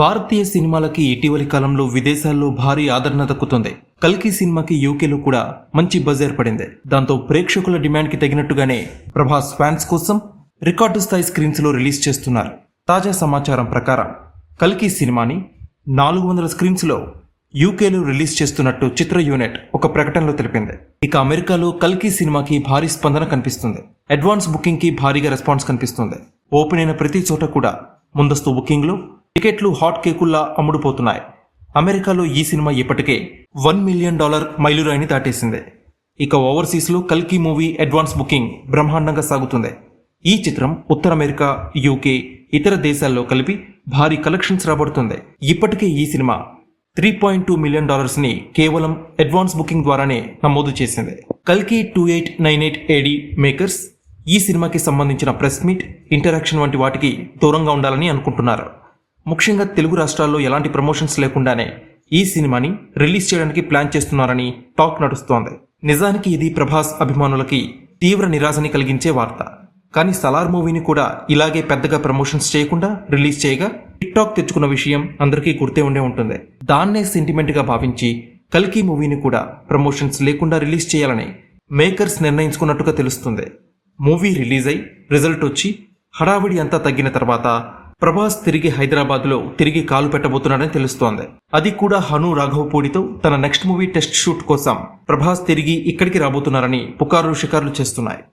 భారతీయ సినిమాలకి ఇటీవలి కాలంలో విదేశాల్లో భారీ ఆదరణ దక్కుతుంది. కల్కి సినిమాకి యూకేలో కూడా మంచి బజ్ ఏర్పడింది. దాంతో ప్రేక్షకుల డిమాండ్కి తగినట్టుగానే ప్రభాస్ ఫ్యాన్స్ కోసం రికార్డు స్థాయి స్క్రీన్స్లో రిలీజ్ చేస్తున్నారు. తాజా సమాచారం ప్రకారం కల్కి సినిమాని నాలుగు వందల స్క్రీన్స్లో యూకేలో రిలీజ్ చేస్తున్నట్టు చిత్ర యూనిట్ ఒక ప్రకటనలో తెలిపింది. ఇక అమెరికాలో కల్కి సినిమాకి భారీ స్పందన కనిపిస్తుంది. అడ్వాన్స్ బుకింగ్కి భారీగా రెస్పాన్స్ కనిపిస్తుంది. ఓపెన్ అయిన ప్రతి చోట కూడా ముందస్తు బుకింగ్లో టికెట్లు హాట్ కేకుల్లా అమ్ముడుపోతున్నాయి. అమెరికాలో ఈ సినిమా ఇప్పటికే వన్ మిలియన్ డాలర్ మైలురాయిని దాటేసింది. ఇక ఓవర్సీస్లో కల్కి మూవీ అడ్వాన్స్ బుకింగ్ బ్రహ్మాండంగా సాగుతుంది. ఈ చిత్రం ఉత్తర అమెరికా యూకే ఇతర దేశాల్లో కలిపి భారీ కలెక్షన్స్ రాబడుతుంది. ఇప్పటికే ఈ cinema three point two million డాలర్స్ని కేవలం అడ్వాన్స్ బుకింగ్ ద్వారానే నమోదు చేసింది. కల్కి two eight nine eight AD makers ఈ సినిమాకి సంబంధించిన ప్రెస్ మీట్ ఇంటరాక్షన్ వంటి వాటికి దూరంగా ఉండాలని అనుకుంటున్నారు. ముఖ్యంగా తెలుగు రాష్ట్రాల్లో ఎలాంటి ప్రమోషన్స్ లేకుండానే ఈ సినిమాని రిలీజ్ చేయడానికి ప్లాన్ చేస్తున్నారని టాక్ నడుస్తోంది. నిజానికి ఇది ప్రభాస్ అభిమానులకి తీవ్ర నిరాశని కలిగించే వార్త. కానీ సలార్ మూవీని కూడా ఇలాగే పెద్దగా ప్రమోషన్స్ చేయకుండా రిలీజ్ చేయగా టిక్ టాక్ తెచ్చుకున్న విషయం అందరికీ గుర్తే ఉండే ఉంటుంది. దాన్నే సెంటిమెంట్గా భావించి కల్కి మూవీని కూడా ప్రమోషన్స్ లేకుండా రిలీజ్ చేయాలని మేకర్స్ నిర్ణయించుకున్నట్టుగా తెలుస్తుంది. మూవీ రిలీజ్ అయి రిజల్ట్ వచ్చి హడావిడి అంతా తగ్గిన తర్వాత ప్రభాస్ తిరిగి హైదరాబాద్లో తిరిగి కాలు పెట్టబోతున్నాడని తెలుస్తోంది. అది కూడా హను రాఘవపూడితో తన నెక్స్ట్ మూవీ టెస్ట్ షూట్ కోసం. ప్రభాస్ తిరిగి ఇక్కడికి రాబోతున్నారని పుకారులు షికారులు చేస్తున్నాయి.